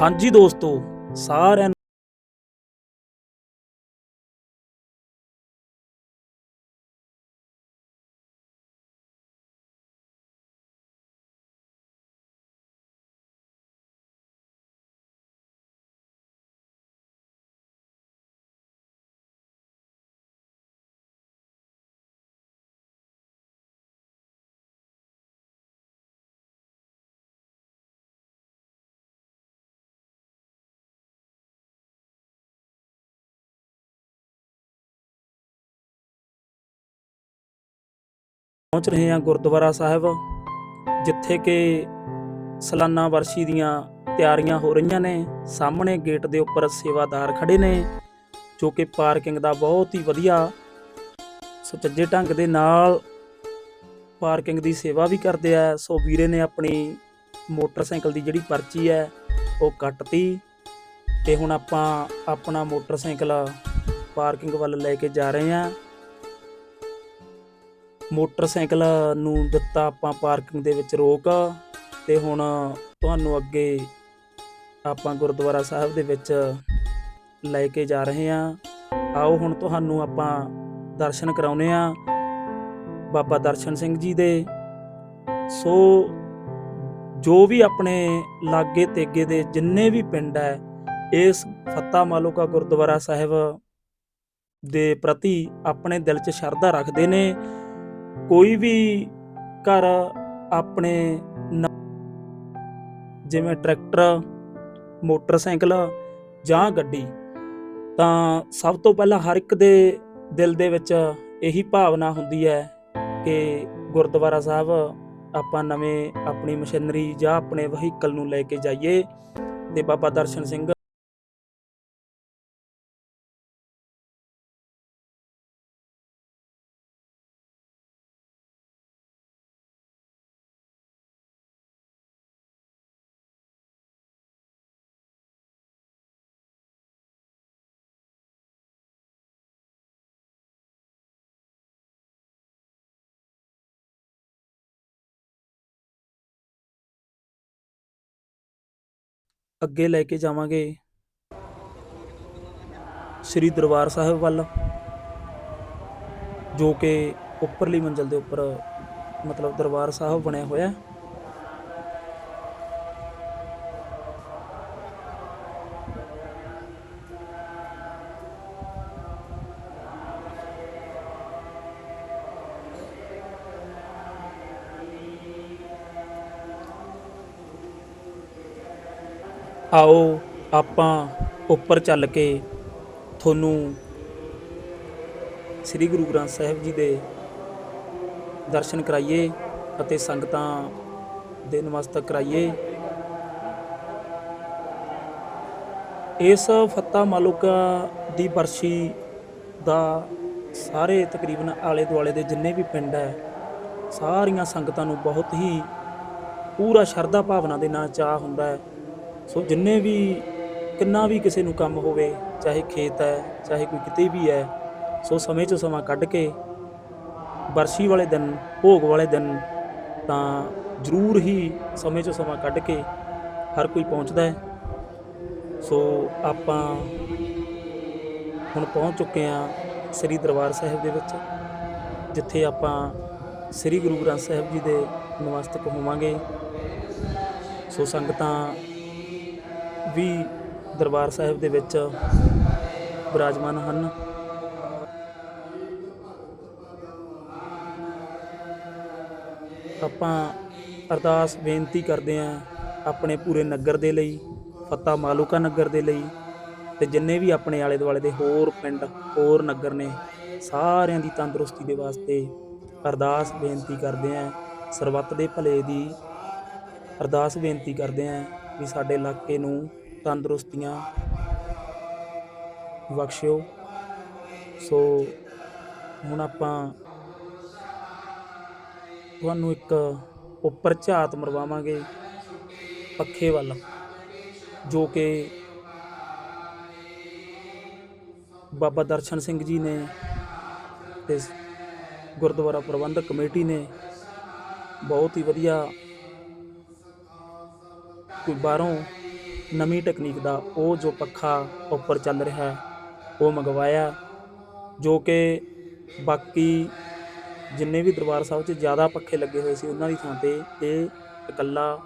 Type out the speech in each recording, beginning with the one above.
ਹਾਂਜੀ ਦੋਸਤੋ ਸਾਰਿਆਂ ਪਹੁੰਚ ਰਹੇ ਹਾਂ ਗੁਰਦੁਆਰਾ ਸਾਹਿਬ, ਜਿੱਥੇ ਕਿ ਸਲਾਨਾ ਵਰਸ਼ੀ ਦੀਆਂ ਤਿਆਰੀਆਂ ਹੋ ਰਹੀਆਂ ਨੇ। ਸਾਹਮਣੇ ਗੇਟ ਦੇ ਉੱਪਰ ਸੇਵਾਦਾਰ ਖੜੇ ਨੇ, ਜੋ ਕਿ ਪਾਰਕਿੰਗ ਦਾ ਬਹੁਤ ਹੀ ਵਧੀਆ, ਸੁਚੱਜੇ ਢੰਗ ਦੇ ਨਾਲ ਪਾਰਕਿੰਗ ਦੀ ਸੇਵਾ ਵੀ ਕਰਦੇ ਆ। ਸੋ ਵੀਰੇ ਨੇ ਆਪਣੀ ਮੋਟਰਸਾਈਕਲ ਦੀ ਜਿਹੜੀ ਪਰਚੀ ਹੈ, ਉਹ ਕੱਟਤੀ ਤੇ ਹੁਣ ਆਪਾਂ ਆਪਣਾ ਮੋਟਰਸਾਈਕਲ ਪਾਰਕਿੰਗ ਵੱਲ ਲੈ ਕੇ ਜਾ ਰਹੇ ਹਾਂ। ਮੋਟਰਸਾਈਕਲ ਨੂੰ ਦਿੱਤਾ ਆਪਾਂ ਪਾਰਕਿੰਗ ਦੇ ਵਿੱਚ ਰੋਕ ਤੇ ਹੁਣ ਤੁਹਾਨੂੰ ਅੱਗੇ ਆਪਾਂ ਗੁਰਦੁਆਰਾ ਸਾਹਿਬ ਦੇ ਵਿੱਚ ਲੈ ਕੇ ਜਾ ਰਹੇ ਹਾਂ। ਆਓ ਹੁਣ ਤੁਹਾਨੂੰ ਆਪਾਂ ਦਰਸ਼ਨ ਕਰਾਉਨੇ ਆ ਬਾਬਾ ਦਰਸ਼ਨ ਸਿੰਘ ਜੀ ਦੇ। ਸੋ ਜੋ ਵੀ ਆਪਣੇ ਲਾਗੇ ਤੇਗੇ ਦੇ ਜਿੰਨੇ ਵੀ ਪਿੰਡ ਹੈ, ਇਸ ਫੱਤਾ ਮਾਲੋਕਾ ਗੁਰਦੁਆਰਾ ਸਾਹਿਬ ਦੇ ਪ੍ਰਤੀ ਆਪਣੇ ਦਿਲ 'ਚ ਸ਼ਰਧਾ ਰੱਖਦੇ ਨੇ। ਕੋਈ ਵੀ ਘਰ ਆਪਣੇ ਜਿਵੇਂ ਟਰੈਕਟਰ, ਮੋਟਰਸਾਈਕਲ ਜਾਂ ਗੱਡੀ, ਤਾਂ ਸਭ ਤੋਂ ਪਹਿਲਾਂ ਹਰ ਇੱਕ ਦੇ ਦਿਲ ਦੇ ਵਿੱਚ ਇਹੀ ਭਾਵਨਾ ਹੁੰਦੀ ਹੈ ਕਿ ਗੁਰਦੁਆਰਾ ਸਾਹਿਬ ਆਪਾਂ ਨਵੇਂ ਆਪਣੀ ਮਸ਼ੀਨਰੀ ਜਾਂ ਆਪਣੇ ਵਹੀਕਲ ਨੂੰ ਲੈ ਕੇ ਜਾਈਏ ਤੇ ਬਾਬਾ ਦਰਸ਼ਨ ਸਿੰਘ ਅੱਗੇ ਲੈ ਕੇ ਜਾਵਾਂਗੇ ਸ੍ਰੀ ਦਰਬਾਰ ਸਾਹਿਬ ਵੱਲ, ਜੋ ਕਿ ਉੱਪਰਲੀ ਮੰਜ਼ਲ ਦੇ ਉੱਪਰ ਮਤਲਬ ਦਰਬਾਰ ਸਾਹਿਬ ਬਣਿਆ ਹੋਇਆ ਆਓ ਆਪਾਂ ਉੱਪਰ ਚੱਲ ਕੇ ਤੁਹਾਨੂੰ ਸ੍ਰੀ ਗੁਰੂ ਗ੍ਰੰਥ ਸਾਹਿਬ ਜੀ ਦੇ ਦਰਸ਼ਨ ਕਰਾਈਏ ਅਤੇ ਸੰਗਤਾਂ ਦੇ ਨਮਸਤਕ ਕਰਾਈਏ। ਇਸ ਫੱਤਾ ਮਾਲੂਕਾ ਦੀ ਬਰਸ਼ੀ ਦਾ ਸਾਰੇ ਤਕਰੀਬਨ ਆਲੇ ਦੁਆਲੇ ਦੇ ਜਿੰਨੇ ਵੀ ਪਿੰਡ ਹੈ, ਸਾਰੀਆਂ ਸੰਗਤਾਂ ਨੂੰ ਬਹੁਤ ਹੀ ਪੂਰਾ ਸ਼ਰਧਾ ਭਾਵਨਾ ਦੇ ਨਾਲ ਚਾਹ ਹੁੰਦਾ ਹੈ। ਸੋ ਜਿੰਨੇ ਵੀ, ਕਿੰਨਾ ਵੀ ਕਿਸੇ ਨੂੰ ਕੰਮ ਹੋਵੇ, ਚਾਹੇ ਖੇਤ ਹੈ, ਚਾਹੇ ਕੋਈ ਕਿਤੇ ਵੀ ਹੈ, ਸੋ ਸਮੇਂ 'ਚੋਂ ਸਮਾਂ ਕੱਢ ਕੇ ਬਰਸ਼ੀ ਵਾਲੇ ਦਿਨ, ਭੋਗ ਵਾਲੇ ਦਿਨ ਤਾਂ ਜ਼ਰੂਰ ਹੀ ਸਮੇਂ 'ਚੋਂ ਸਮਾਂ ਕੱਢ ਕੇ ਹਰ ਕੋਈ ਪਹੁੰਚਦਾ ਹੈ। ਸੋ ਆਪਾਂ ਹੁਣ ਪਹੁੰਚ ਚੁੱਕੇ ਹਾਂ ਸ੍ਰੀ ਦਰਬਾਰ ਸਾਹਿਬ ਦੇ ਵਿੱਚ, ਜਿੱਥੇ ਆਪਾਂ ਸ੍ਰੀ ਗੁਰੂ ਗ੍ਰੰਥ ਸਾਹਿਬ ਜੀ ਦੇ ਨਮਸਤਕ ਹੋਵਾਂਗੇ। ਸੋ ਸੰਗਤਾਂ ਵੀ ਦਰਬਾਰ ਸਾਹਿਬ ਦੇ ਵਿੱਚ ਬਿਰਾਜਮਾਨ ਹਨ। ਆਪਾਂ ਅਰਦਾਸ ਬੇਨਤੀ ਕਰਦੇ ਆਂ ਆਪਣੇ ਪੂਰੇ ਨਗਰ ਦੇ ਲਈ ਫੱਤਾ ਮਾਲੂਕਾ ਨਗਰ ਦੇ ਲਈ ਤੇ ਜਿੰਨੇ ਵੀ ਆਪਣੇ ਆਲੇ ਦੁਆਲੇ ਦੇ ਹੋਰ ਪਿੰਡ, ਹੋਰ ਨਗਰ ਨੇ, ਸਾਰਿਆਂ ਦੀ ਤੰਦਰੁਸਤੀ ਦੇ ਵਾਸਤੇ ਅਰਦਾਸ ਬੇਨਤੀ ਕਰਦੇ ਆਂ ਸਰਬੱਤ ਦੇ ਭਲੇ ਦੀ ਅਰਦਾਸ ਬੇਨਤੀ ਕਰਦੇ ਆਂ ਵੀ ਸਾਡੇ ਇਲਾਕੇ ਨੂੰ ਤੰਦਰੁਸਤੀਆਂ ਬਖਸ਼ਿਓ। ਸੋ ਹੁਣ ਆਪਾਂ ਤੁਹਾਨੂੰ ਇੱਕ ਉੱਪਰ ਝਾਤ ਮਰਵਾਵਾਂਗੇ ਪੱਖੇ ਵੱਲ, ਜੋ ਕਿ ਬਾਬਾ ਦਰਸ਼ਨ ਸਿੰਘ ਜੀ ਨੇ ਤੇ ਗੁਰਦੁਆਰਾ ਪ੍ਰਬੰਧਕ ਕਮੇਟੀ ਨੇ ਬਹੁਤ ਹੀ ਵਧੀਆ, ਕੋਈ ਬਾਹਰੋਂ ਨਵੀਂ ਟੈਕਨੀਕ ਦਾ ਉਹ ਜੋ ਪੱਖਾ ਉੱਪਰ ਚੱਲ ਰਿਹਾ ਹੈ, ਉਹ ਮੰਗਵਾਇਆ ਜੋ ਕਿ ਬਾਕੀ ਜਿੰਨੇ ਵੀ ਦਰਬਾਰ ਸਾਹਿਬ 'ਚ ਜ਼ਿਆਦਾ ਪੱਖੇ ਲੱਗੇ ਹੋਏ ਸੀ ਉਹਨਾਂ ਦੀ ਥਾਂ ਤੇ ਇਹ ਇਕੱਲਾ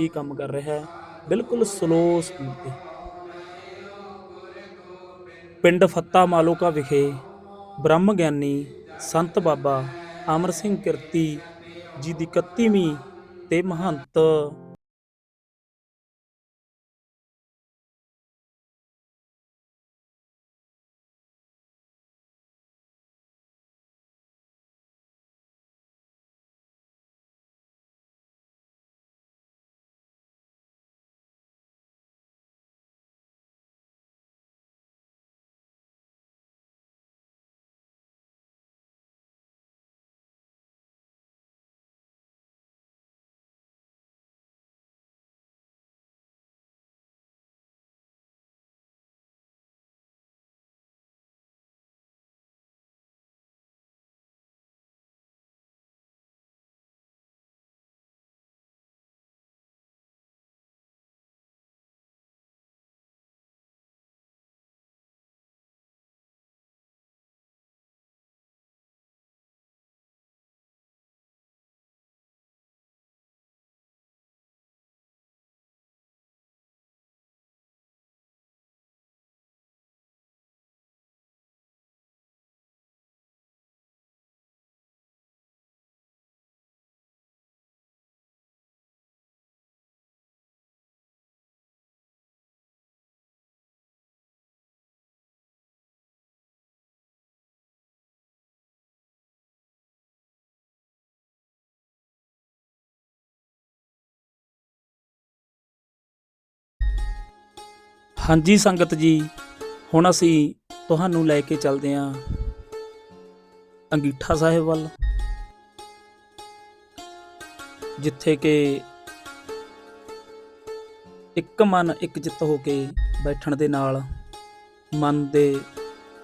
ਹੀ ਕੰਮ ਕਰ ਰਿਹਾ ਹੈ ਬਿਲਕੁਲ ਸਲੋ ਸਪੀਡ ਤੇ। ਪਿੰਡ ਫੱਤਾ ਮਾਲੋਕਾ ਵਿਖੇ ਬ੍ਰਹਮ ਗਿਆਨੀ ਸੰਤ ਬਾਬਾ ਅਮਰ ਸਿੰਘ ਕਿਰਤੀ ਜੀ ਦੀ 31ਵੀਂ ਤੇ ਮਹੰਤ ਹਾਂਜੀ ਸੰਗਤ ਜੀ, ਹੁਣ ਅਸੀਂ ਤੁਹਾਨੂੰ ਲੈ ਕੇ ਚੱਲਦੇ ਹਾਂ ਅੰਗੀਠਾ ਸਾਹਿਬ ਵੱਲ, ਜਿੱਥੇ ਕਿ ਇੱਕ ਮਨ ਇੱਕ ਚਿੱਤ ਹੋ ਕੇ ਬੈਠਣ ਦੇ ਨਾਲ ਮਨ ਦੇ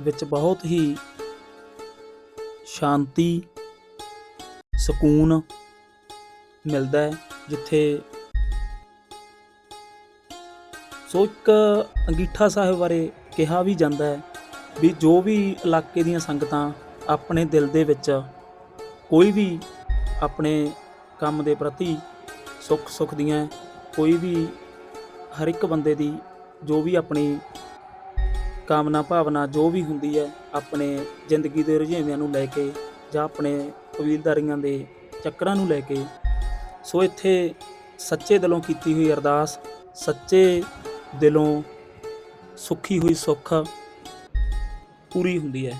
ਵਿੱਚ ਬਹੁਤ ਹੀ ਸ਼ਾਂਤੀ, ਸਕੂਨ ਮਿਲਦਾ ਹੈ, ਜਿੱਥੇ ਸੋ ਇੱਕ ਅੰਗੀਠਾ ਸਾਹਿਬ ਬਾਰੇ ਕਿਹਾ ਵੀ ਜਾਂਦਾ ਹੈ ਵੀ ਜੋ ਵੀ ਇਲਾਕੇ ਦੀਆਂ ਸੰਗਤਾਂ ਆਪਣੇ ਦਿਲ ਦੇ ਵਿੱਚ ਕੋਈ ਵੀ ਆਪਣੇ ਕੰਮ ਦੇ ਪ੍ਰਤੀ ਸੁੱਖ ਸੁੱਖ ਦੀਆਂ, ਕੋਈ ਵੀ ਹਰ ਇੱਕ ਬੰਦੇ ਦੀ ਜੋ ਵੀ ਆਪਣੀ ਕਾਮਨਾ ਭਾਵਨਾ ਜੋ ਵੀ ਹੁੰਦੀ ਹੈ, ਆਪਣੇ ਜ਼ਿੰਦਗੀ ਦੇ ਰੁਝੇਵਿਆਂ ਨੂੰ ਲੈ ਕੇ ਜਾਂ ਆਪਣੇ ਕਬੀਲਦਾਰੀਆਂ ਦੇ ਚੱਕਰਾਂ ਨੂੰ ਲੈ ਕੇ, ਸੋ ਇੱਥੇ ਸੱਚੇ ਦਿਲੋਂ ਕੀਤੀ ਹੋਈ ਅਰਦਾਸ, ਸੱਚੇ ਦਿਲੋਂ ਸੁੱਖੀ ਹੋਈ ਸੁੱਖ ਪੂਰੀ ਹੁੰਦੀ ਹੈ।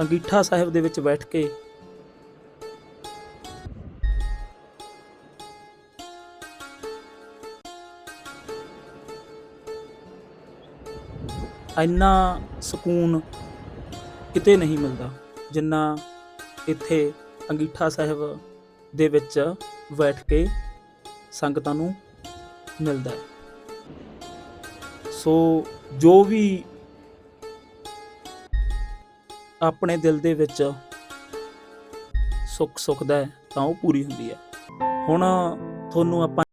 ਅੰਗੀਠਾ ਸਾਹਿਬ ਦੇ ਵਿੱਚ ਬੈਠ ਕੇ ਇੰਨਾ ਸਕੂਨ ਕਿਤੇ ਨਹੀਂ ਮਿਲਦਾ ਜਿੰਨਾ ਇੱਥੇ ਅੰਗੀਠਾ ਸਾਹਿਬ ਦੇ ਵਿੱਚ ਬੈਠ ਕੇ ਸੰਗਤਾਂ ਨੂੰ ਮਿਲਦਾ ਹੈ। ਸੋ ਜੋ ਵੀ ਆਪਣੇ ਦਿਲ ਦੇ ਵਿੱਚ ਸੁੱਖ ਸੁੱਖਦਾ ਹੈ, ਤਾਂ ਉਹ ਪੂਰੀ ਹੁੰਦੀ ਹੈ। ਹੁਣ ਤੁਹਾਨੂੰ ਆਪਾਂ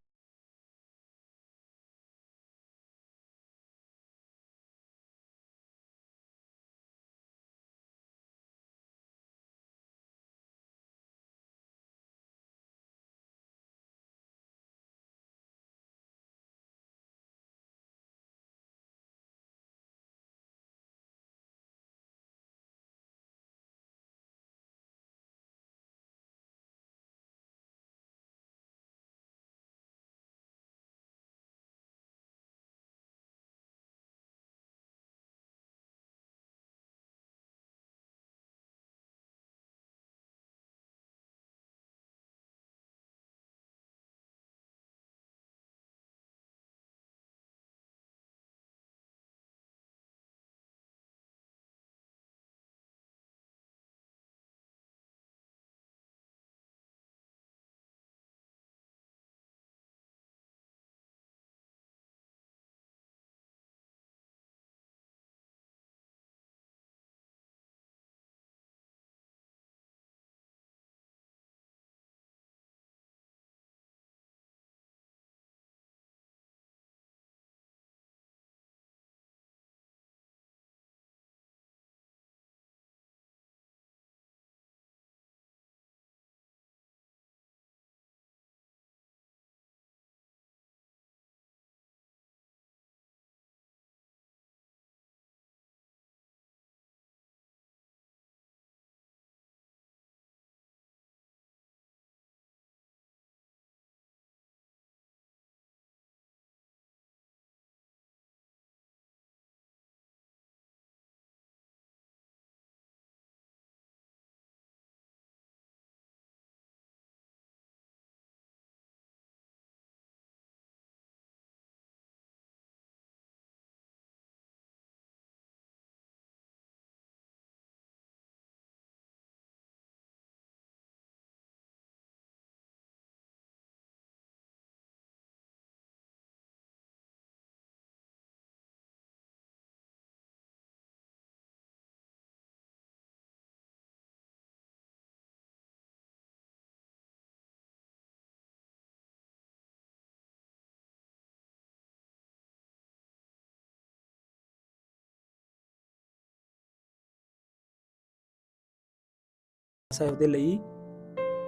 ਸਾਹਿਬ ਦੇ ਲਈ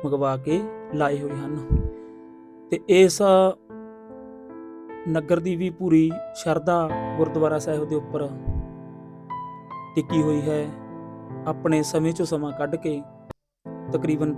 ਮੰਗਵਾ ਕੇ ਲਾਏ ਹੋਏ ਹਨ। ਤੇ ਇਸ ਨਗਰ ਦੀ ਵੀ ਪੂਰੀ ਸ਼ਰਧਾ ਗੁਰਦੁਆਰਾ ਸਾਹਿਬ ਦੇ ਉੱਪਰ ਟਿੱਕੀ ਹੋਈ ਹੈ। ਆਪਣੇ ਸਮੇਂ ਚੋਂ ਸਮਾਂ ਕੱਢ ਕੇ ਤਕਰੀਬਨ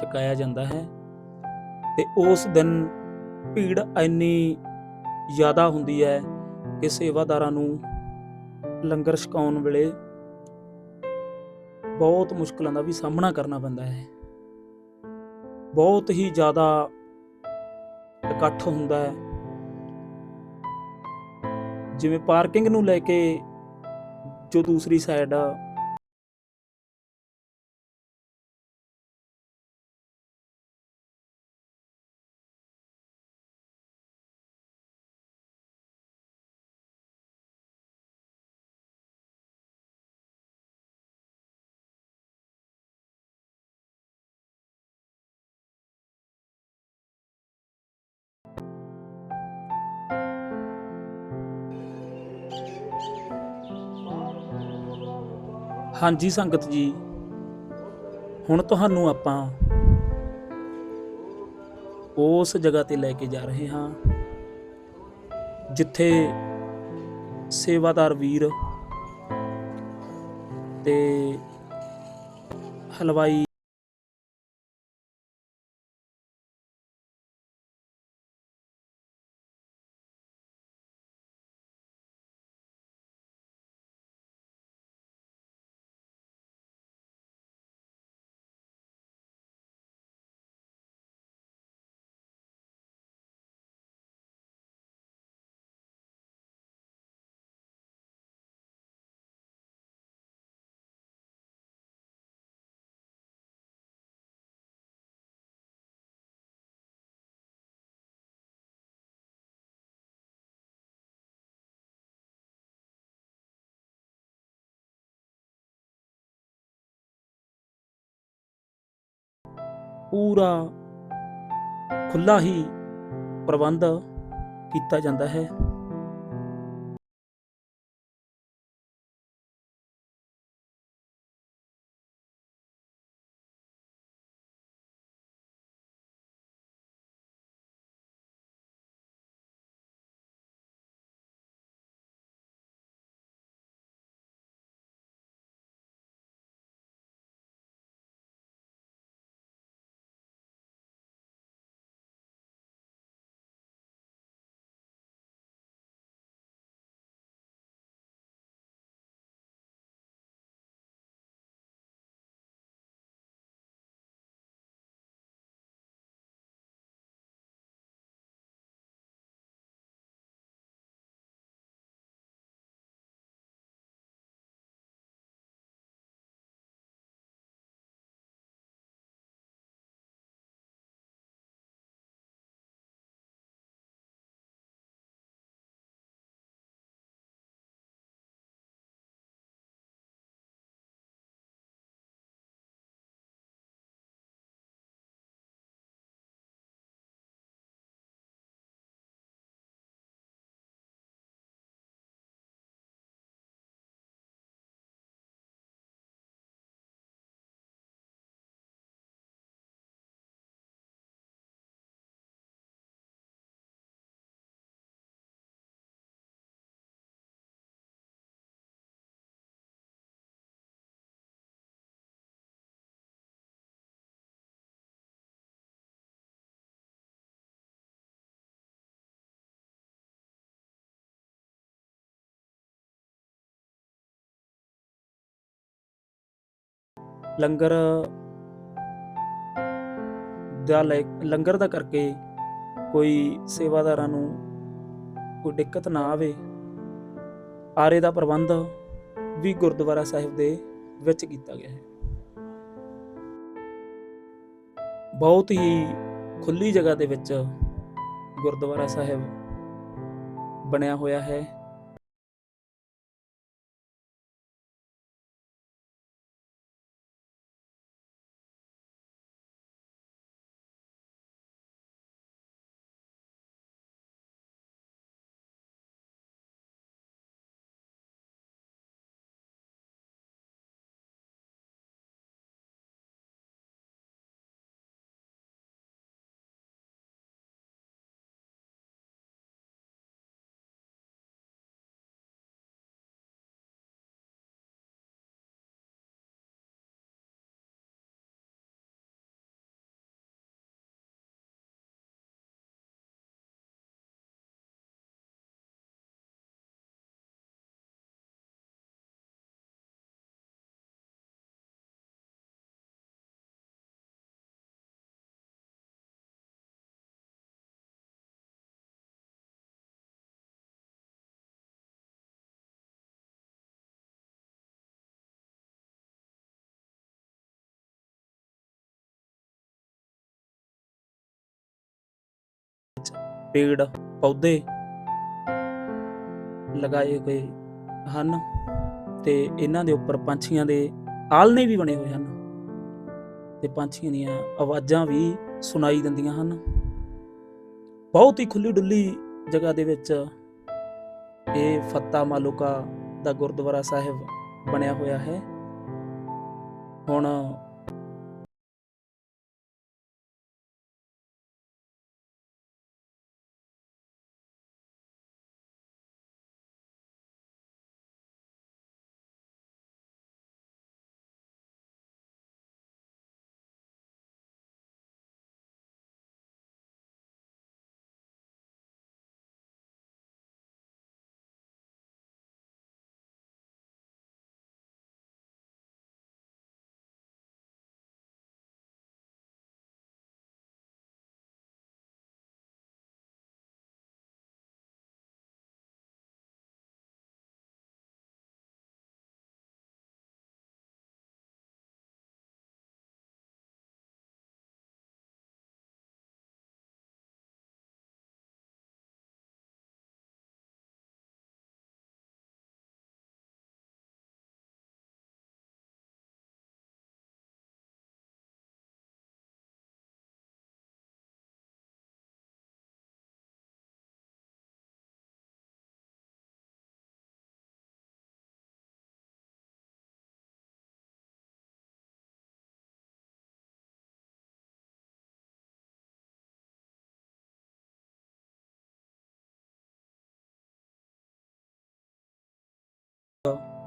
ਛਕਾਇਆ ਜਾਂਦਾ ਹੈ ਤੇ ਉਸ ਦਿਨ ਭੀੜ ਇੰਨੀ ਜ਼ਿਆਦਾ ਹੁੰਦੀ ਹੈ ਕਿ ਸੇਵਾਦਾਰਾਂ ਨੂੰ ਲੰਗਰ ਛਕਾਉਣ ਵੇਲੇ ਬਹੁਤ ਮੁਸ਼ਕਲਾਂ ਦਾ ਵੀ ਸਾਹਮਣਾ ਕਰਨਾ ਪੈਂਦਾ ਹੈ। ਬਹੁਤ ਹੀ ਜ਼ਿਆਦਾ ਇਕੱਠ ਹੁੰਦਾ ਹੈ। ਜਿਵੇਂ ਪਾਰਕਿੰਗ ਨੂੰ ਲੈ ਕੇ ਜੋ ਦੂਸਰੀ ਸਾਈਡ ਹਾਂਜੀ ਸੰਗਤ ਜੀ, ਹੁਣ ਤੁਹਾਨੂੰ ਆਪਾਂ ਉਸ ਜਗ੍ਹਾ ਤੇ ਲੈ ਕੇ ਜਾ ਰਹੇ ਹਾਂ, ਜਿੱਥੇ ਸੇਵਾਦਾਰ ਵੀਰ ਤੇ ਹਲਵਾਈ ਪੂਰਾ ਖੁੱਲਾ ਹੀ ਪ੍ਰਬੰਧ ਕੀਤਾ ਜਾਂਦਾ ਹੈ। ਲੰਗਰ ਦਾ ਲੈ, ਲੰਗਰ ਦਾ ਕਰਕੇ ਕੋਈ ਸੇਵਾਦਾਰਾਂ ਨੂੰ ਕੋਈ ਦਿੱਕਤ ਨਾ ਆਵੇ, ਆਰੇ ਦਾ ਪ੍ਰਬੰਧ ਵੀ ਗੁਰਦੁਆਰਾ ਸਾਹਿਬ ਦੇ ਵਿੱਚ ਕੀਤਾ ਗਿਆ ਹੈ। ਬਹੁਤ ਹੀ ਖੁੱਲੀ ਜਗ੍ਹਾ ਦੇ ਵਿੱਚ ਗੁਰਦੁਆਰਾ ਸਾਹਿਬ ਬਣਿਆ ਹੋਇਆ ਹੈ। ਪੇੜ, ਪੌਦੇ ਲਗਾਏ ਗਏ ਹਨ ਤੇ ਇਹਨਾਂ ਦੇ ਉੱਪਰ ਪੰਛੀਆਂ ਦੇ ਆਲਣੇ ਵੀ ਬਣੇ ਹੋਏ ਹਨ ਤੇ ਪੰਛੀਆਂ ਦੀਆਂ ਆਵਾਜ਼ਾਂ ਵੀ ਸੁਣਾਈ ਦਿੰਦੀਆਂ ਹਨ। ਬਹੁਤ ਹੀ ਖੁੱਲੀ ਡੁੱਲੀ ਜਗ੍ਹਾ ਦੇ ਵਿੱਚ ਇਹ ਫੱਤਾ ਮਾਲੂਕਾ ਦਾ ਗੁਰਦੁਆਰਾ ਸਾਹਿਬ ਬਣਿਆ ਹੋਇਆ ਹੈ। ਹੁਣ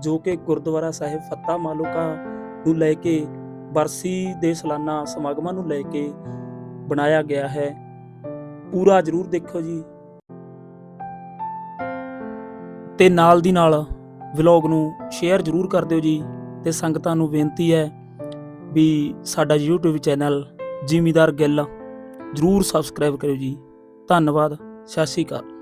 ਜੋ ਕਿ ਗੁਰਦੁਆਰਾ ਸਾਹਿਬ ਫੱਤਾ ਮਾਲੂਕਾ ਨੂੰ ਲੈ ਕੇ ਬਰਸੀ ਦੇ ਸਾਲਾਨਾ ਸਮਾਗਮਾਂ ਨੂੰ ਲੈ ਕੇ ਬਣਾਇਆ ਗਿਆ ਹੈ। ਪੂਰਾ ਜਰੂਰ ਦੇਖੋ ਜੀ। ਤੇ ਨਾਲ ਦੀ ਨਾਲ ਵਲੌਗ ਨੂੰ ਸ਼ੇਅਰ ਜਰੂਰ ਕਰ ਦਿਓ ਜੀ ਤੇ ਸੰਗਤਾਂ ਨੂੰ ਬੇਨਤੀ ਹੈ ਵੀ ਸਾਡਾ YouTube ਚੈਨਲ ਜ਼ਿਮੀਦਾਰ ਗਿੱਲ ਜਰੂਰ ਸਬਸਕ੍ਰਾਈਬ ਕਰਿਓ ਜੀ। ਧੰਨਵਾਦ। ਸਤਿ ਸ਼੍ਰੀ ਅਕਾਲ।